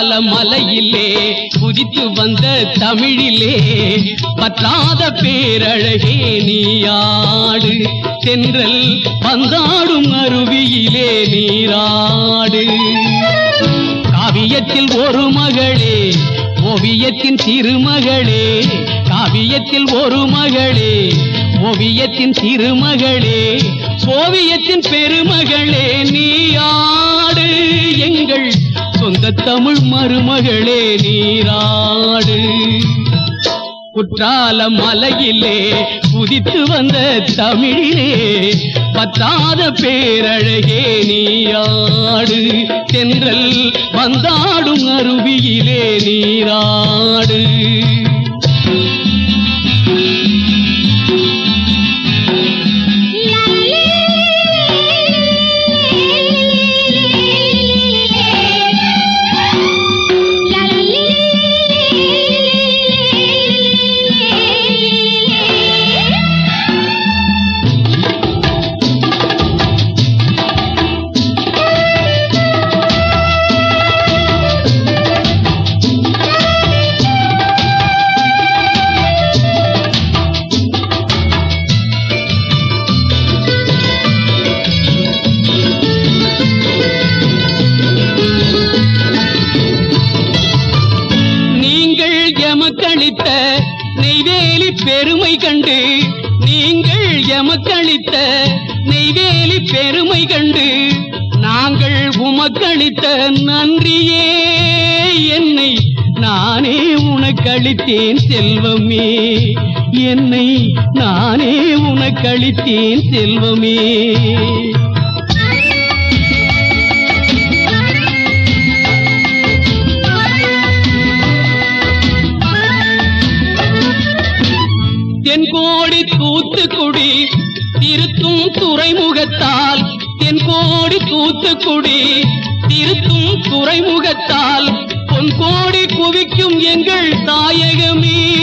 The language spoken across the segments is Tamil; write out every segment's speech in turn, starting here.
கால மலையிலே குதித்து வந்த தமிழிலே பற்றாத பேரழகே நீயாடு. தென்றல் பந்தாடும் அருவியிலே நீராடு. காவியத்தில் ஒரு மகளே ஓவியத்தின் திருமகளே. காவியத்தில் ஒரு மகளே ஓவியத்தின் திருமகளே. சோவியத்தின் பெருமகளே நீயாடு. எங்கள் சொந்த தமிழ் மருமகளே நீராடு. குற்றால மலையிலே குதித்து வந்த தமிழிலே பத்தாத பேரழகே நீயாடு தென்றல் வந்தாடும் அருவியிலே நீராடு. எமக்களித்த நெய்வேலி பெருமை கண்டு நீங்கள் எமக்களித்த நெய்வேலி பெருமை கண்டு நாங்கள் உமக்களித்த நன்றியே. என்னை நானே உனக்களித்தேன் செல்வமே. என்னை நானே உனக்களித்தேன் செல்வமே. தென்கோடி தூத்துக்குடி திருத்தும் துறைமுகத்தால். தென்கோடி தூத்துக்குடி திருத்தும் துறைமுகத்தால். பொன்கோடி குவிக்கும் எங்கள் தாயகமே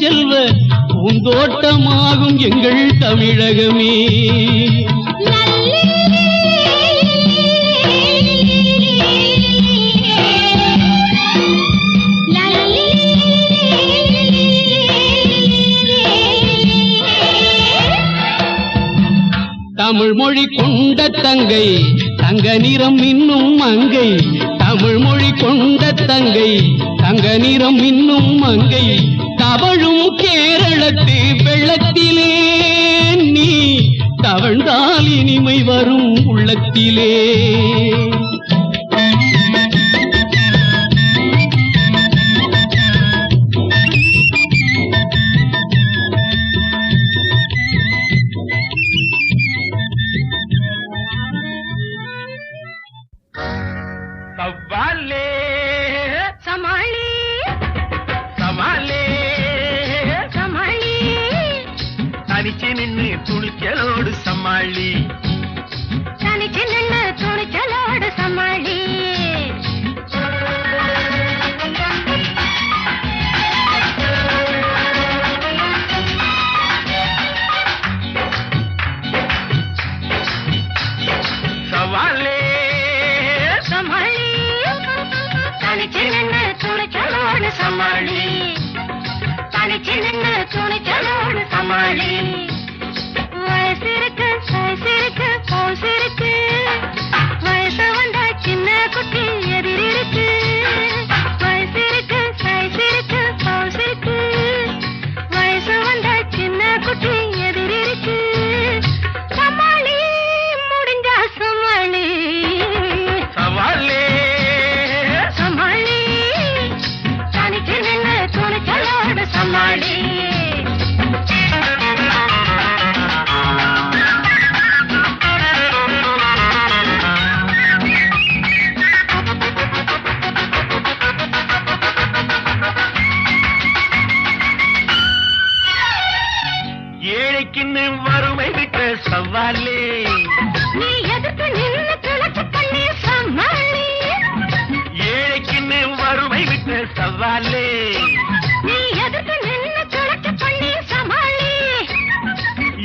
செல்வ பூந்தோட்டமாகும் எங்கள் தமிழகமே. தமிழ் மொழி கொண்ட தங்கை தங்க நிறம் இன்னும் மங்கை. தமிழ் மொழி கொண்ட தங்கை தங்க நிறம் இன்னும் மங்கை. தவழும் கேரளத்து வெள்ளத்திலே நீ தவழ்ந்தால் இனிமை வரும் உள்ளத்திலே. தனிச்சு நின்று துணிச்சலோடு சமாளி. தனிச்சு நின்று துணிச்சலோடு சமாளி. தனிச்சு துணிச்சலோடு சமாளி. வயசு இருக்கு சைஸ் வயசு வந்தா சின்ன குட்டி எதிரிருக்கு. சவாலே நீ எதுக்கு நின்னு கிளச்சு பண்ணி சமாளி.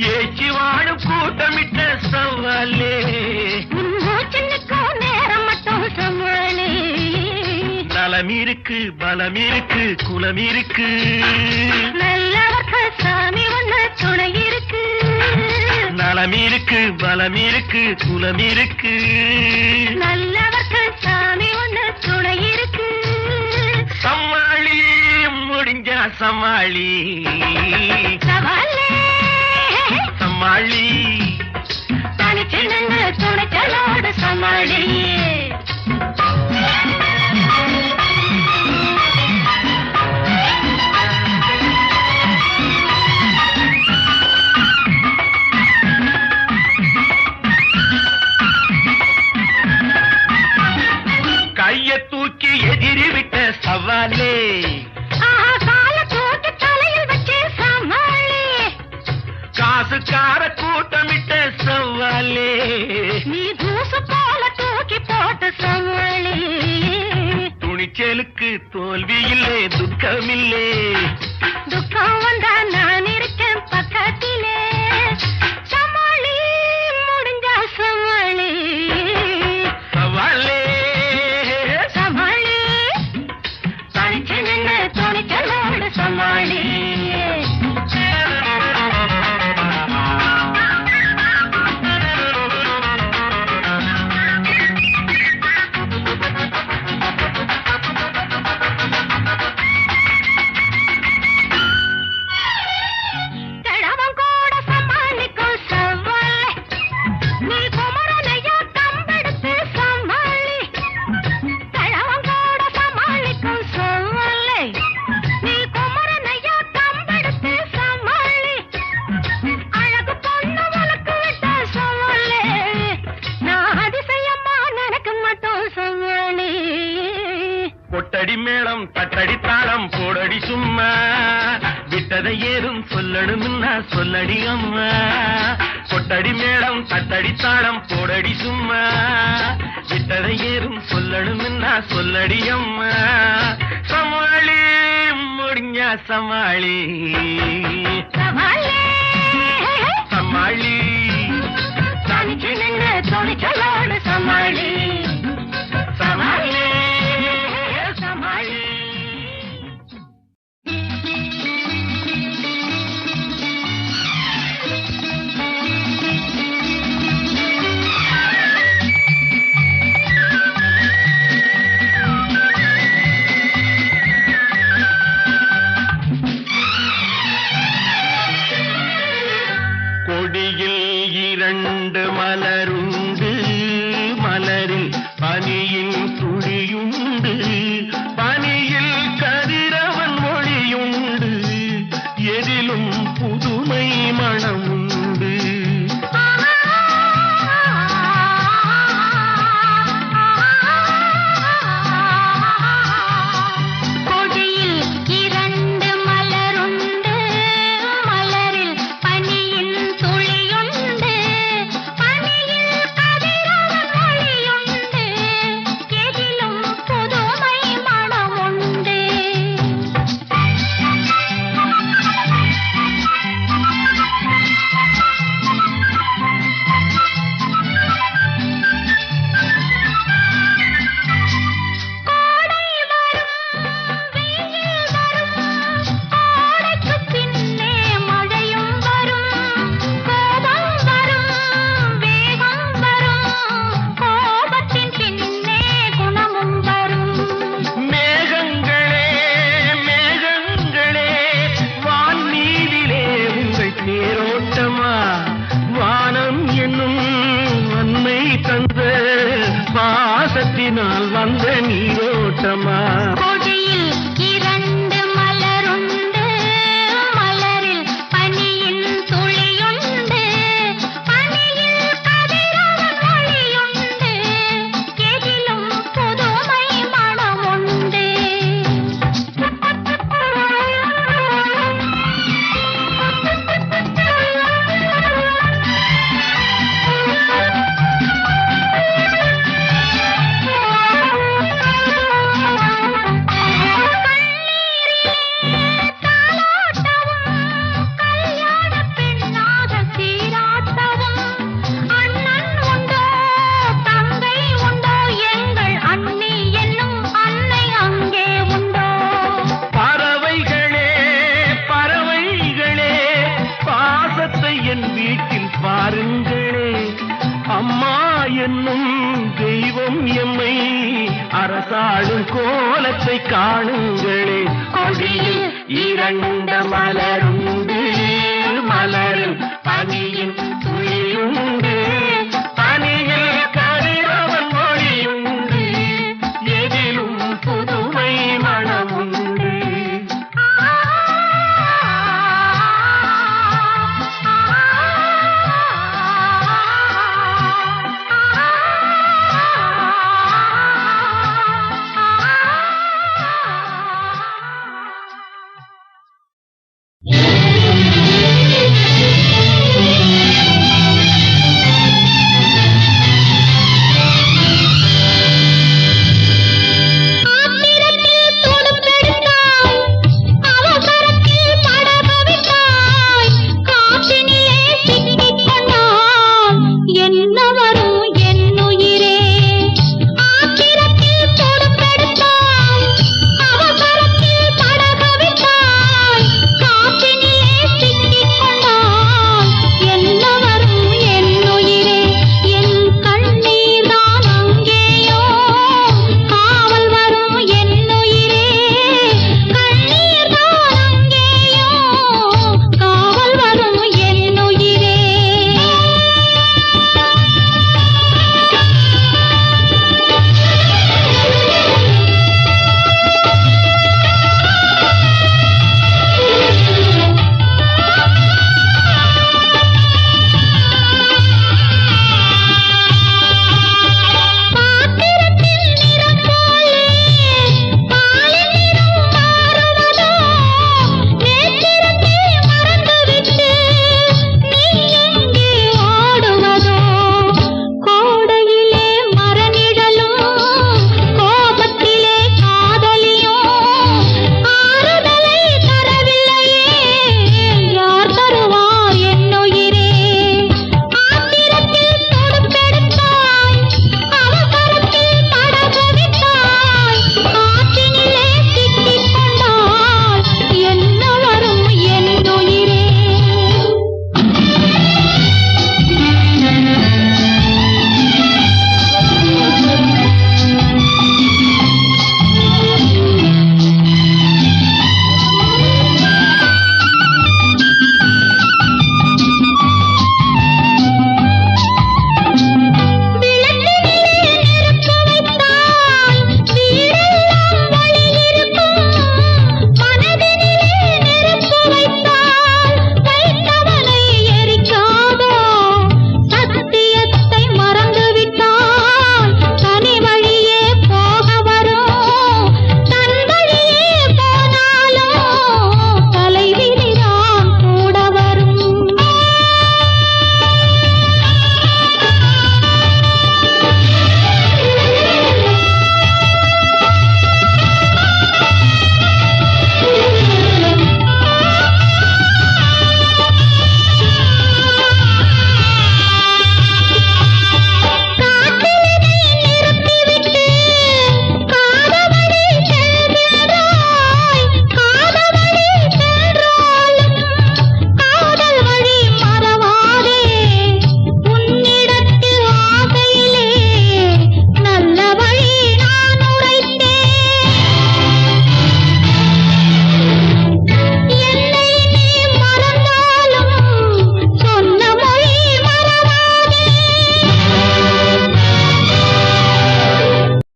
ஏச்சி வாழும் கூட்டமிட்ட சவாலே. நலம் இருக்கு பலம் இருக்கு குலம் இருக்கு. நல்லவர்க்கு சாமி ஒண்ணு துணை இருக்கு. நலம் இருக்கு பலம் இருக்கு குலம் இருக்கு. நல்லவர்க்கு சாமி ஒண்ணு துணை முடிஞ்சா சமாளி சவாலே சமாளி தனிச்சு நின்று துணைச்சலோடு சமாளி கொட்டடி மேளம் தட்டடி தாளம் போடடி சும்மா. விட்டதை ஏதும் சொல்லணும்னா சொல்லடி அம்மா. கொட்டடி மேளம் தட்டடி தாளம் போடடி சும்மா. விட்டதை ஏதும் சொல்லணும்னா சொல்லடி அம்மா. சமாளி முடிஞ்சா சமாளி. சமாளி. சமாளி. smile. அம்மா என்னும் தெய்வம் எம்மை அரசாளும் கோலத்தை காணுங்களே. கொடியில் இரண்ட மலருண்டு மலரும் பனியும் துளியும்